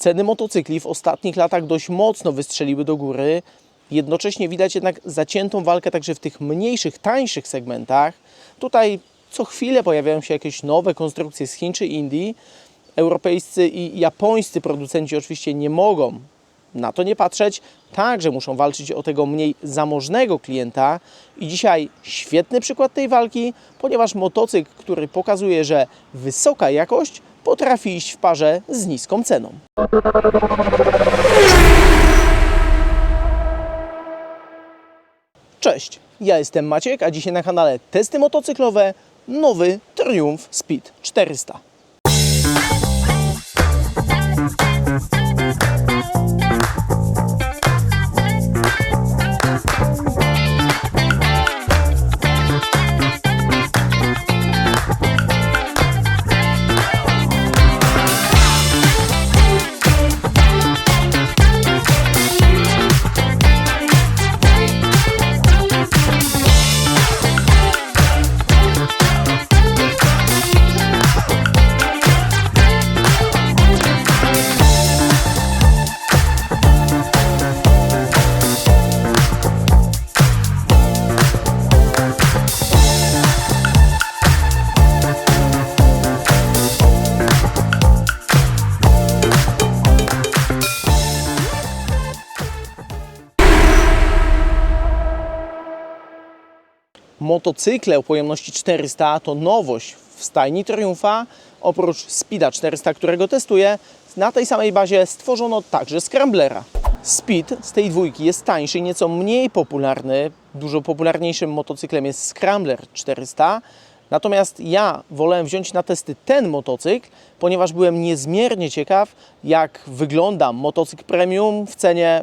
Ceny motocykli w ostatnich latach dość mocno wystrzeliły do góry. Jednocześnie widać jednak zaciętą walkę także w tych mniejszych, tańszych segmentach. Tutaj co chwilę pojawiają się jakieś nowe konstrukcje z Chin czy Indii. Europejscy i japońscy producenci oczywiście nie mogą na to nie patrzeć, także muszą walczyć o tego mniej zamożnego klienta. I dzisiaj świetny przykład tej walki, ponieważ motocykl, który pokazuje, że wysoka jakość potrafi iść w parze z niską ceną. Cześć, ja jestem Maciek, a dzisiaj na kanale Testy Motocyklowe nowy Triumph Speed 400. Motocykle o pojemności 400 to nowość w stajni Triumfa. Oprócz Speeda 400, którego testuję, na tej samej bazie stworzono także Scramblera. Speed z tej dwójki jest tańszy nieco mniej popularny. Dużo popularniejszym motocyklem jest Scrambler 400. Natomiast ja wolałem wziąć na testy ten motocykl, ponieważ byłem niezmiernie ciekaw, jak wygląda motocykl premium w cenie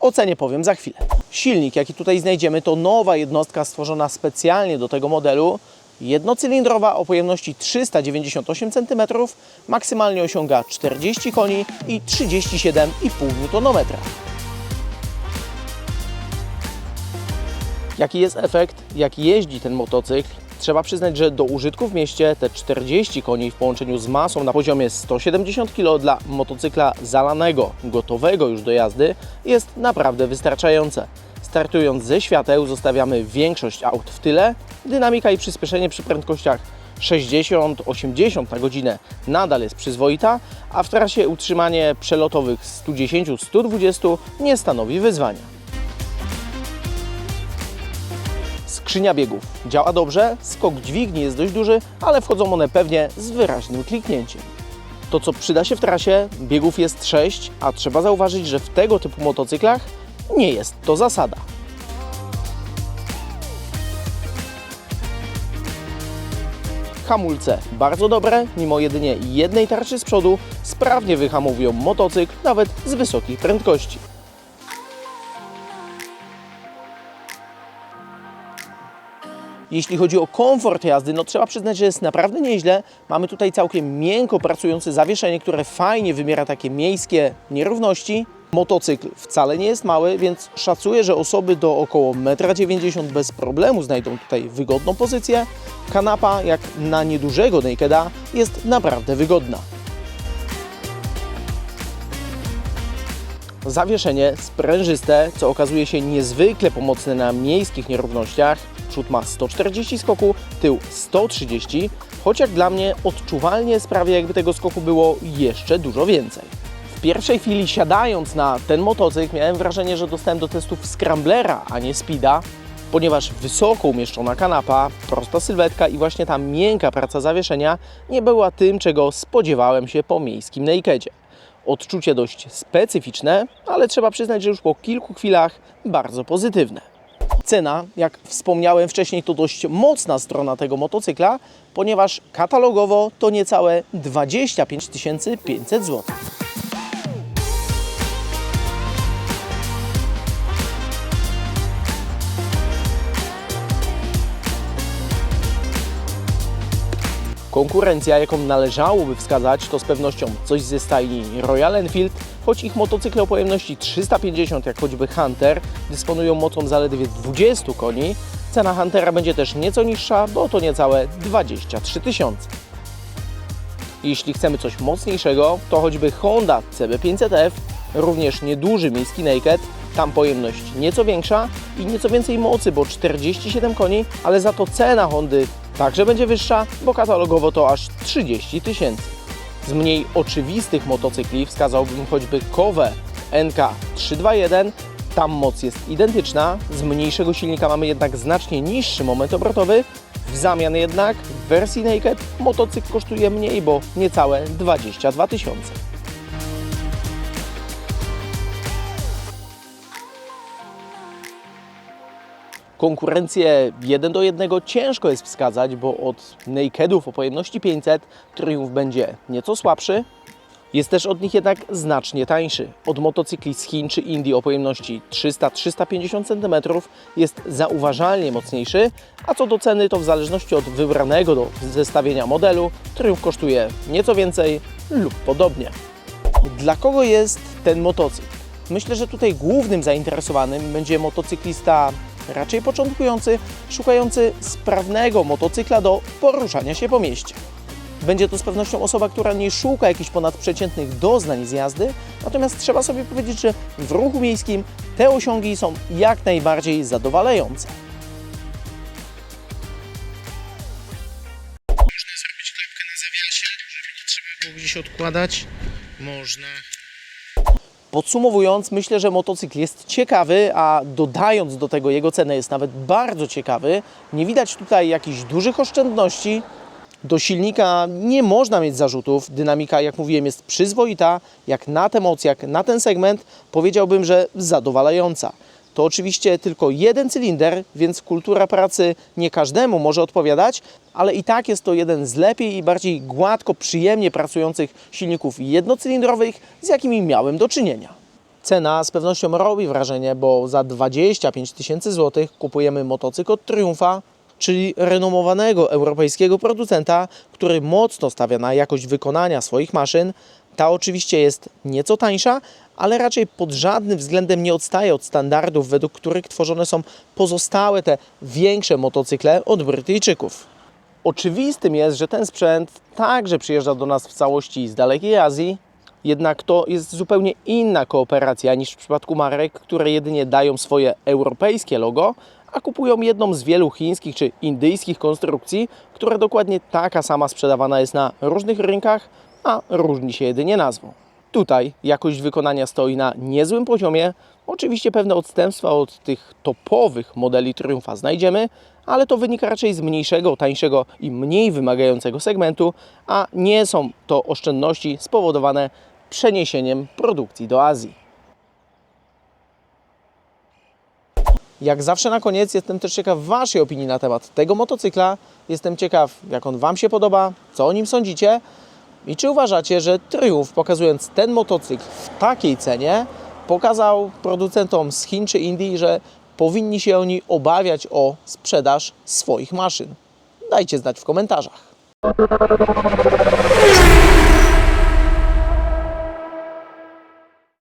o cenie powiem za chwilę. Silnik, jaki tutaj znajdziemy, to nowa jednostka stworzona specjalnie do tego modelu. Jednocylindrowa o pojemności 398 cm, maksymalnie osiąga 40 koni i 37,5 Nm. Jaki jest efekt, jak jeździ ten motocykl? Trzeba przyznać, że do użytku w mieście te 40 koni w połączeniu z masą na poziomie 170 kg dla motocykla zalanego, gotowego już do jazdy jest naprawdę wystarczające. Startując ze świateł zostawiamy większość aut w tyle, dynamika i przyspieszenie przy prędkościach 60-80 na godzinę nadal jest przyzwoita, a w trasie utrzymanie przelotowych 110-120 nie stanowi wyzwania. Skrzynia biegów działa dobrze, skok dźwigni jest dość duży, ale wchodzą one pewnie z wyraźnym kliknięciem. To co przyda się w trasie, biegów jest 6, a trzeba zauważyć, że w tego typu motocyklach nie jest to zasada. Hamulce bardzo dobre, mimo jedynie jednej tarczy z przodu, sprawnie wyhamowują motocykl nawet z wysokich prędkości. Jeśli chodzi o komfort jazdy, no trzeba przyznać, że jest naprawdę nieźle. Mamy tutaj całkiem miękko pracujące zawieszenie, które fajnie wymiera takie miejskie nierówności. Motocykl wcale nie jest mały, więc szacuję, że osoby do około 1,90 m bez problemu znajdą tutaj wygodną pozycję. Kanapa, jak na niedużego nakeda, jest naprawdę wygodna. Zawieszenie sprężyste, co okazuje się niezwykle pomocne na miejskich nierównościach. Przód ma 140 skoku, tył 130, choć jak dla mnie odczuwalnie sprawia, jakby tego skoku było jeszcze dużo więcej. W pierwszej chwili siadając na ten motocykl miałem wrażenie, że dostałem do testów Scramblera, a nie Speeda, ponieważ wysoko umieszczona kanapa, prosta sylwetka i właśnie ta miękka praca zawieszenia nie była tym, czego spodziewałem się po miejskim nakedzie. Odczucie dość specyficzne, ale trzeba przyznać, że już po kilku chwilach bardzo pozytywne. Cena, jak wspomniałem wcześniej, to dość mocna strona tego motocykla, ponieważ katalogowo to niecałe 25 500 zł. Konkurencja, jaką należałoby wskazać, to z pewnością coś ze stajni Royal Enfield, choć ich motocykle o pojemności 350, jak choćby Hunter, dysponują mocą zaledwie 20 koni. Cena Huntera będzie też nieco niższa, bo to niecałe 23 tysiące. Jeśli chcemy coś mocniejszego, to choćby Honda CB500F, również nieduży miejski naked, tam pojemność nieco większa i nieco więcej mocy, bo 47 koni, ale za to cena Hondy także będzie wyższa, bo katalogowo to aż 30 tysięcy. Z mniej oczywistych motocykli wskazałbym choćby Kowe NK321. Tam moc jest identyczna, z mniejszego silnika mamy jednak znacznie niższy moment obrotowy. W zamian jednak w wersji Naked motocykl kosztuje mniej, bo niecałe 22 tysiące. Konkurencję 1 do 1 ciężko jest wskazać, bo od Nakedów o pojemności 500 Triumph będzie nieco słabszy. Jest też od nich jednak znacznie tańszy. Od motocykli z Chin czy Indii o pojemności 300-350 cm jest zauważalnie mocniejszy, a co do ceny to w zależności od wybranego do zestawienia modelu Triumph kosztuje nieco więcej lub podobnie. Dla kogo jest ten motocykl? Myślę, że tutaj głównym zainteresowanym będzie motocyklista raczej początkujący, szukający sprawnego motocykla do poruszania się po mieście. Będzie to z pewnością osoba, która nie szuka jakichś ponadprzeciętnych doznań z jazdy, natomiast trzeba sobie powiedzieć, że w ruchu miejskim te osiągi są jak najbardziej zadowalające. Można zrobić klapkę na zawiasie, żeby nie trzeba było gdzieś odkładać. Można. Podsumowując, myślę, że motocykl jest ciekawy, a dodając do tego jego cenę jest nawet bardzo ciekawy. Nie widać tutaj jakichś dużych oszczędności. Do silnika nie można mieć zarzutów. Dynamika, jak mówiłem, jest przyzwoita. Jak na tę moc, jak na ten segment, powiedziałbym, że zadowalająca. To oczywiście tylko jeden cylinder, więc kultura pracy nie każdemu może odpowiadać, ale i tak jest to jeden z lepiej i bardziej gładko, przyjemnie pracujących silników jednocylindrowych, z jakimi miałem do czynienia. Cena z pewnością robi wrażenie, bo za 25 tysięcy złotych kupujemy motocykl od Triumfa, czyli renomowanego europejskiego producenta, który mocno stawia na jakość wykonania swoich maszyn. Ta oczywiście jest nieco tańsza, ale raczej pod żadnym względem nie odstaje od standardów, według których tworzone są pozostałe te większe motocykle od Brytyjczyków. Oczywistym jest, że ten sprzęt także przyjeżdża do nas w całości z dalekiej Azji, jednak to jest zupełnie inna kooperacja niż w przypadku marek, które jedynie dają swoje europejskie logo, a kupują jedną z wielu chińskich czy indyjskich konstrukcji, która dokładnie taka sama sprzedawana jest na różnych rynkach, a różni się jedynie nazwą. Tutaj jakość wykonania stoi na niezłym poziomie. Oczywiście pewne odstępstwa od tych topowych modeli Triumfa znajdziemy, ale to wynika raczej z mniejszego, tańszego i mniej wymagającego segmentu, a nie są to oszczędności spowodowane przeniesieniem produkcji do Azji. Jak zawsze na koniec jestem też ciekaw Waszej opinii na temat tego motocykla. Jestem ciekaw, jak on Wam się podoba, co o nim sądzicie i czy uważacie, że Triumph, pokazując ten motocykl w takiej cenie, pokazał producentom z Chin czy Indii, że powinni się oni obawiać o sprzedaż swoich maszyn. Dajcie znać w komentarzach.